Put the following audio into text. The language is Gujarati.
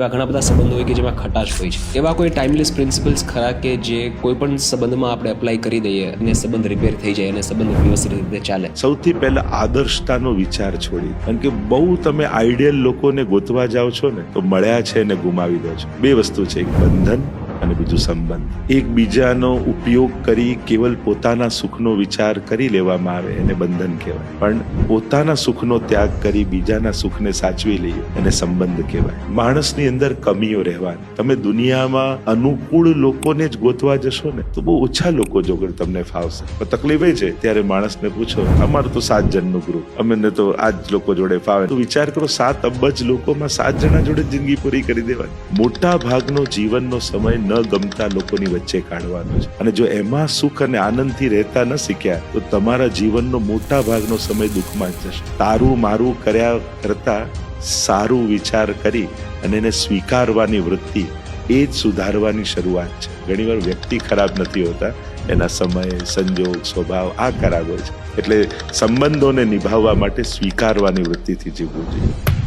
એવા ઘણા બધા સંબંધો હોય કે જેમાં ખટાશ હોય છે. એવા કોઈ ટાઈમલેસ પ્રિન્સિપલ્સ ખરા કે જે કોઈ પણ સંબંધમાં આપણે એપ્લાય કરી દઈએ અને સંબંધ રિપેર થઈ જાય અને સંબંધ વ્યવસ્થિત રીતે ચાલે? સૌથી પહેલા આદર્શતાનો વિચાર છોડી. કારણ કે બહુ તમે આઈડિયલ લોકોને ગોતવા જાઓ છો ને, તો મળ્યા છે ને ગુમાવી દો છો. બે વસ્તુ છે એક બંધન અને બીજું સંબંધ. એકબીજાનો ઉપયોગ કરી કેવલ પોતાના સુખનો વિચાર કરી લેવામાં આવે એને બંધન કહેવાય. પણ પોતાના સુખનો ત્યાગ કરી બીજાના સુખને સાચવી લઈએ એને સંબંધ કહેવાય. માણસની અંદર કમીઓ રહેવાની. તમે દુનિયામાં અનુકૂળ લોકોને જ ગોતવા જશો ને, તો બહુ ઓછા લોકો જોગર તમને ફાવશે. પણ તકલીફ એ છે, ત્યારે માણસને પૂછો, અમારું તો સાત જણનું ગ્રુપ અમને તો આ જ લોકો જોડે ફાવે. તો વિચાર કરો, સાત અબજ લોકોમાં સાત જણા જોડે જિંદગી પૂરી કરી દેવાની. મોટા ભાગનો જીવનનો સમય ન ગમતા લોકોની વચ્ચે કાઢવાનો છે. અને જો એમાં સુખ અને આનંદથી રહેતા ન શીખ્યા, તો તમારા જીવનનો મોટા ભાગનો સમય દુઃખમાં જશે. તારું મારું કર્યા કરતા સારું વિચાર કરી અને એને સ્વીકારવાની વૃત્તિ એ જ સુધારવાની શરૂઆત છે. ઘણીવાર વ્યક્તિ ખરાબ નથી હોતા, એના સમય, સંજોગ, સ્વભાવ આ ખરાબ હોય છે. એટલે સંબંધોને નિભાવવા માટે સ્વીકારવાની વૃત્તિથી જીવવું જોઈએ.